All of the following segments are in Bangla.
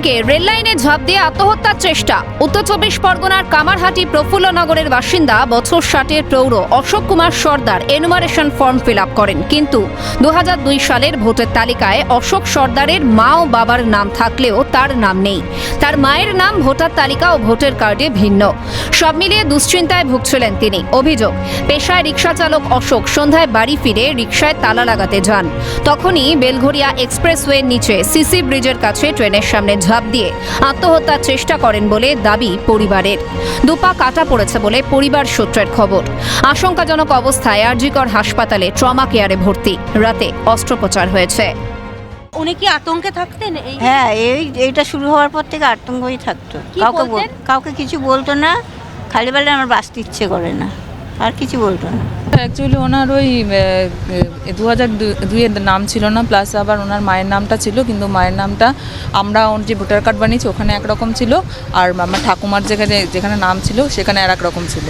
আতঙ্কে রেললাইনে ঝাঁপ দিয়ে আত্মহত্যার চেষ্টা। উত্তর চব্বিশ পরগনার কামারহাটি প্রফুল্লনগরের বাসিন্দা বছর ষাটের প্রৌঢ় Ashok Kumar Sardar enumeration form fill up করেন। কিন্তু দুহাজার দুই সালের ভোটের তালিকায় অশোক সর্দারের মা ও বাবার নাম থাকলেও তার নাম নেই। তার মায়ের নাম ভোটার তালিকা ও ভোটের কার্ডে ভিন্ন। সব মিলিয়ে দুশ্চিন্তায় ভুগছিলেন তিনি। অভিযোগ, পেশায় রিক্সা চালক অশোক সন্ধ্যায় বাড়ি ফিরে রিক্সায় তালা লাগাতে যান। তখনই বেলঘরিয়া এক্সপ্রেসওয়ের নিচে সিসি ব্রিজের কাছে ট্রেনের সামনে ঝাঁপ দিয়ে আত্মহত্যার চেষ্টা করেন বলে দাবি পরিবারের। দুপা কাটা পড়েছে বলে পরিবার সূত্রের খবর। আশঙ্কাজনক অবস্থায় আরজিকর হাসপাতালে ট্রমা কেয়ারে ভর্তি। রাতে অস্ত্রোপচার হয়েছে। উনি কি আতঙ্কে থাকতেন? হ্যাঁ এই এইটা শুরু হওয়ার পর থেকে আতঙ্কই থাকতো। কাউকে কাউকে কিছু বলতো না খালি বেলা আমার বাঁচতে ইচ্ছে করে না। আর কিছু বলতো না। অ্যাকচুয়ালি ওনার ওই দু হাজার দুইয়ের নাম ছিল না প্লাস আবার ওনার মায়ের নামটা ছিল, কিন্তু মায়ের নামটা আমরা ওর যে ভোটার কার্ড বানিয়েছি, ওখানে একরকম ছিল, আর আমার ঠাকুমার যেখানে যেখানে নাম ছিল, সেখানে আর রকম ছিল।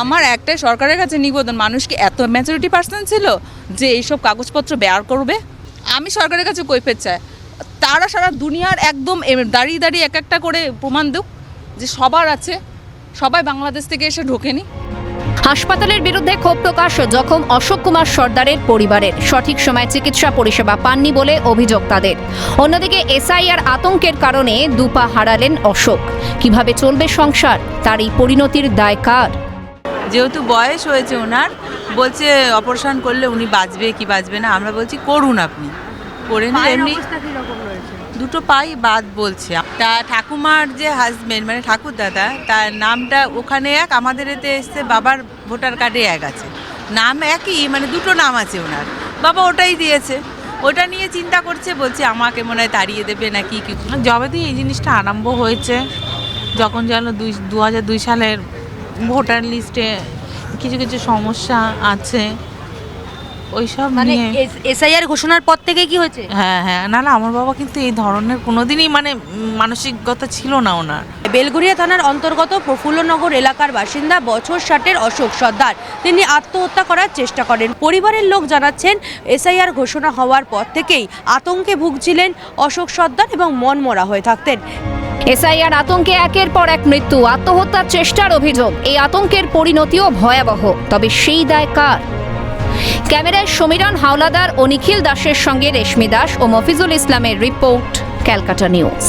আমার একটাই সরকারের কাছে নিবেদন, মানুষ কি এত ম্যাচুরিটি পার্সন ছিল যে এইসব কাগজপত্র বের করবে? আমি সরকারের কাছে কৈফের চাই। তারা সারা দুনিয়ার একদম দাঁড়িয়ে দাঁড়িয়ে এক একটা করে প্রমাণ দুক যে সবার আছে, সবাই বাংলাদেশ থেকে এসে ঢোকেনি। হাসপাতালের বিরুদ্ধে ক্ষোভ প্রকাশ জখম অশোক কুমার সর্দারের পরিবারের। সঠিক সময়ে চিকিৎসা পরিষেবা পাননি বলে অভিযোগ তাদের। অন্যদিকে এসআইআর আতঙ্কের কারণে দুপা হারালেন অশোক। কীভাবে চলবে সংসার? তার এই পরিণতির দায় কার? যেহেতু বয়স হয়েছে ওনার বলছে অপারেশন করলে উনি বাঁচবে কি বাঁচবে না আমরা বলছি করুন আপনি। করে এমনি দুটো পাই বাদ বলছে। তা ঠাকুমার যে হাজবেন্ড মানে ঠাকুর দাদা, তার নামটা ওখানে এক, আমাদের এতে এসছে বাবার ভোটার কার্ডে এক আছে। নাম একই মানে দুটো নাম আছে ওনার। বাবা ওটাই দিয়েছে। ওটা নিয়ে চিন্তা করছে, বলছে আমাকে মনে হয় তাড়িয়ে দেবে নাকি কি যবে দিয়ে এই জিনিসটা আরম্ভ হয়েছে, যখন যেন দুই দু সালের ভোটার লিস্টে কিছু কিছু সমস্যা আছে ওইসব মানে নিয়ে এসআইআর ঘোষণার পর থেকে কি হয়েছে? হ্যাঁ হ্যাঁ। না না আমার বাবা কিন্তু এই ধরনের কোনোদিনই মানে মানসিকতা ছিল না ওনার। বেলগড়িয়া থানার অন্তর্গত প্রফুল্লনগর এলাকার বাসিন্দা বছর ষাটের অশোক সর্দার। তিনি আত্মহত্যা করার চেষ্টা করেন। পরিবারের লোক জানাচ্ছেন এসআইআর ঘোষণা হওয়ার পর থেকেই আতঙ্কে ভুগছিলেন অশোক সর্দার এবং মনমরা হয়ে থাকতেন। এসআইআর আতঙ্কে একের পর এক মৃত্যু আত্মহত্যার চেষ্টার অভিযোগ। এই আতঙ্কের পরিণতিও ভয়াবহ। তবে সেই দায় কার? ক্যামেরায় সমীরণ হাওলাদার ও নিখিল দাসের সঙ্গে রেশমি দাস ও মফিজুল ইসলামের রিপোর্ট, ক্যালকাটা নিউজ।